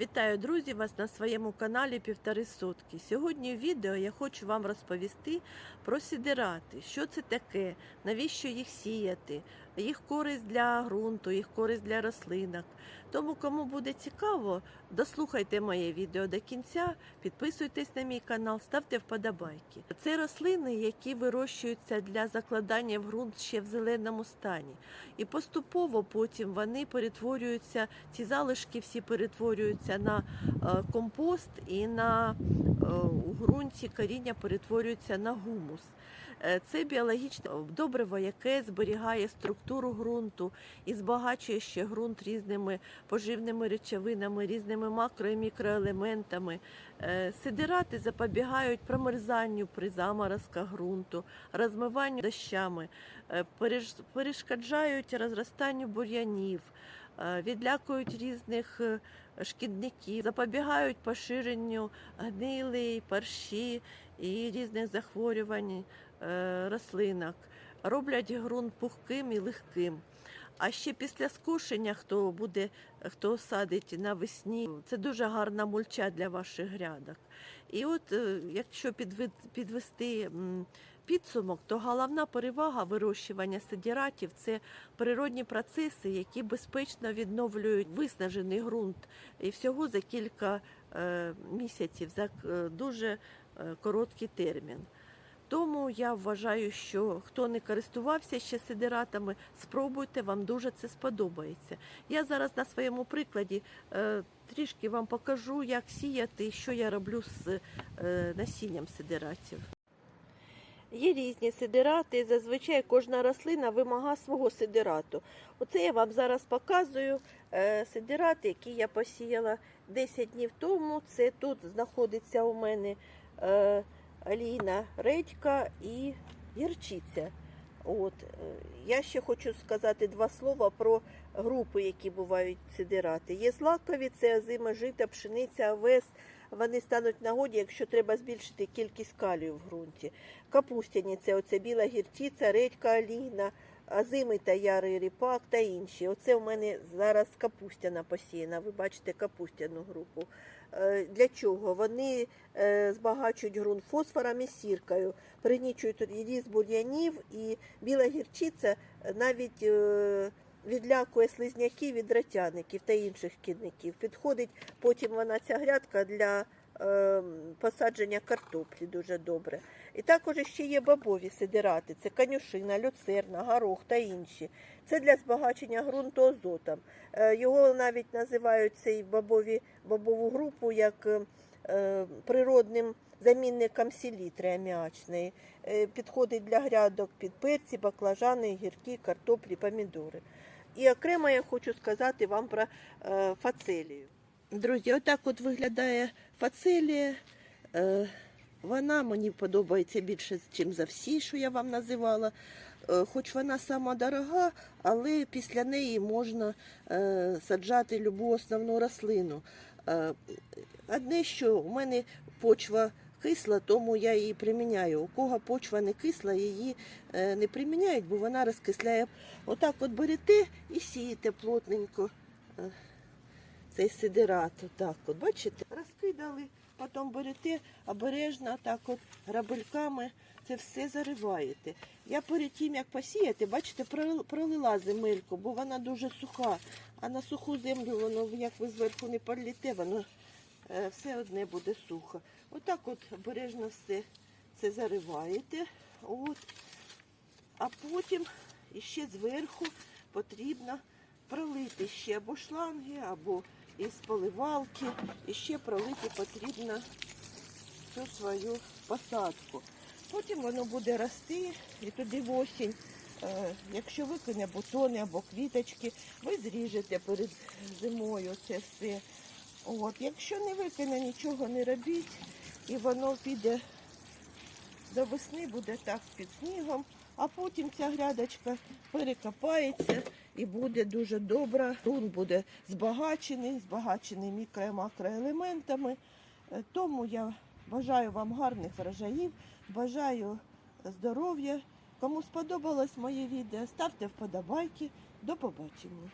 Вітаю, друзі, вас на своєму каналі Півтори Сотки. Сьогодні в відео я хочу вам розповісти про сідирати. Що це таке, навіщо їх сіяти, їх користь для ґрунту, їх користь для рослинок. Тому, кому буде цікаво, дослухайте моє відео до кінця, підписуйтесь на мій канал, ставте вподобайки. Це рослини, які вирощуються для закладання в ґрунт ще в зеленому стані. І поступово потім вони перетворюються, ці залишки всі перетворюються на е, компост і на е, у ґрунті коріння перетворюється на гумус. Е, Це біологічне добриво, яке зберігає структуру ґрунту і збагачує ще ґрунт різними поживними речовинами, різними макро і мікроелементами. Е, Сидирати запобігають промерзанню при заморозках ґрунту, розмиванню дощами, е, перешкоджають розростанню бур'янів, відлякують різних е, шкідників, запобігають поширенню гнилий, парші і різних захворювань е, рослинок, роблять ґрунт пухким і легким. А ще після скошення, хто буде, хто садить навесні, це дуже гарна мульча для ваших грядок. І от е, якщо підвести підсумок, то головна перевага вирощування сидіратів це природні процеси, які безпечно відновлюють виснажений ґрунт і всього за кілька е, місяців, за е, дуже е, короткий термін. Тому я вважаю, що хто не користувався ще сидиратами, спробуйте, вам дуже це сподобається. Я зараз на своєму прикладі е, трішки вам покажу, як сіяти, що я роблю з е, насінням сидиратів. Є різні сидирати, зазвичай кожна рослина вимагає свого сидирату. Оце я вам зараз показую е, сидират, який я посіяла 10 днів тому. Це тут знаходиться у мене е, олійна редька і гірчиця. От. е, Я ще хочу сказати два слова про групи, які бувають сидирати. Є злакові, це озима, жита, пшениця, овес. Вони стануть нагоді, якщо треба збільшити кількість калію в ґрунті. Капустяні це оце біла гірчиця, редька олійна, озимий та ярий ріпак та інші. Оце у мене зараз капустяна посіяна. Ви бачите капустяну групу. Е, Для чого? Вони е, збагачують ґрунт фосфором і сіркою, пригнічують ріст бур'янів, і біла гірчиця навіть е, відлякує слизняків від ратяників та інших шкідників. Підходить потім вона ця грядка для е, посадження картоплі дуже добре. І також ще є бобові сидирати, це конюшина, люцерна, горох та інші. Це для збагачення ґрунту азотом. Е, Його навіть називають цей бобові, бобову групу як е, е, природним замінником селітри аміачної. Е, Підходить для грядок під перці, баклажани, гірки, картоплі, помідори. І окремо я хочу сказати вам про е, фацелію. Друзі, отак от виглядає фацелія. Е, вона мені подобається більше, ніж за всі, що я вам називала. Е, Хоч вона сама дорога, але після неї можна саджати любу основну рослину. Одне, що у мене почва кисла, тому я її приміняю. У кого почва не кисла, її е, не приміняють, бо вона розкисляє. Отак от берете і сієте плотненько е, цей сидират. Отак от, бачите? Розкидали, потім берете обережно, так от грабельками це все зариваєте. Я перед тим, як посіяти, бачите, пролила земельку, бо вона дуже суха. А на суху землю воно, як ви зверху не політе, воно все одне буде сухо. Отак от обережно все це зариваєте. От. А потім іще зверху потрібно пролити ще або шланги, або із поливалки. І ще пролити потрібно цю свою посадку. Потім воно буде рости і туди в осінь, е, якщо викине бутони або квіточки, ви зріжете перед зимою це все. От. Якщо не викине, нічого не робіть, і воно піде до весни, буде так під снігом, а потім ця грядочка перекопається і буде дуже добра. Ґрунт буде збагачений, збагачений мікро- і макроелементами. Е, Тому я бажаю вам гарних врожаїв, бажаю здоров'я. Кому сподобалось моє відео, ставте вподобайки. До побачення.